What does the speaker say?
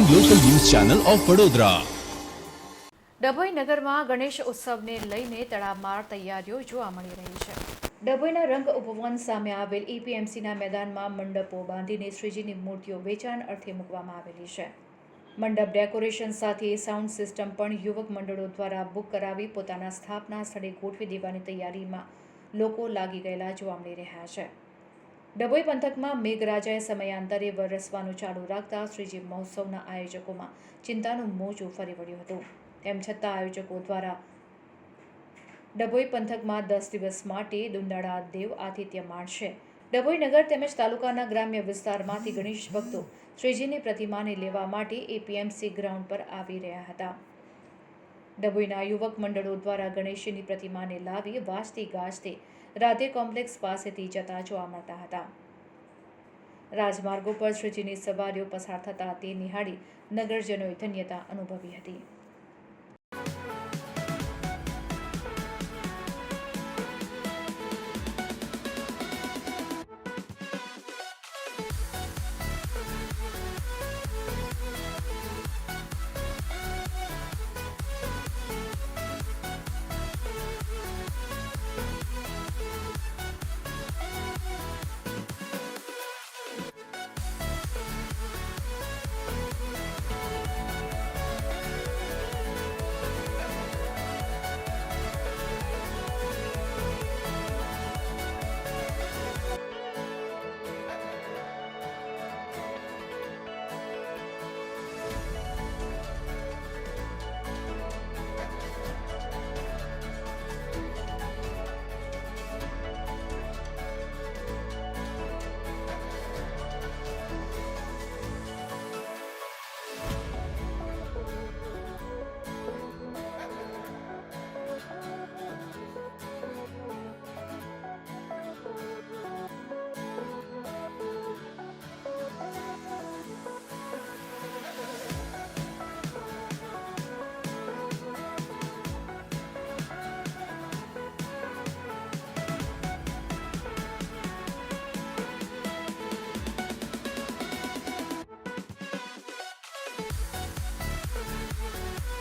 Channel of Vadodara Dabhoi નગરમાં ગણેશ ઉત્સવને લઈને તડામાર તૈયારીઓ જોવા મળી રહી છે. ડભોઈના રંગ ઉપવન સામે આવેલ એપીએમસીના મેદાનમાં મંડપો બાંધીને શ્રીજીની મૂર્તિઓ વેચાણ અર્થે મૂકવામાં આવેલી છે. મંડપ ડેકોરેશન સાથે સાઉન્ડ સિસ્ટમ પણ યુવક મંડળો દ્વારા બુક કરાવી પોતાના સ્થાપના સ્થળે ગોઠવી દેવાની તૈયારીમાં લોકો લાગી ગયેલા જોવા મળી રહ્યા છે. ડભોઈ પંથકમાં મેઘરાજાએ સમયાંતરે વરસવાનું ચાલુ રાખતા શ્રીજી મહોત્સવના આયોજકોમાં ચિંતાનું મોજું ફરી વળ્યું હતું. તેમ છતાં આયોજકો દ્વારા ડભોઈ પંથકમાં દસ દિવસ માટે દુંદાળા દેવ આતિથ્ય માણશે. ડભોઈ નગર તેમજ તાલુકાના ગ્રામ્ય વિસ્તારમાંથી ગણેશ ભક્તો શ્રીજીની પ્રતિમાને લેવા માટે એપીએમસી ગ્રાઉન્ડ પર આવી રહ્યા હતા. ડભોઈના યુવક મંડળો દ્વારા ગણેશજીની પ્રતિમાને લાવી વાજતી ગાજતી રાધે કોમ્પ્લેક્સ પાસેથી જતા જોવા મળતા હતા. રાજમાર્ગો પર શ્રીજીની સવારીઓ પસાર થતા તે નિહાળી નગરજનોએ ધન્યતા અનુભવી હતી.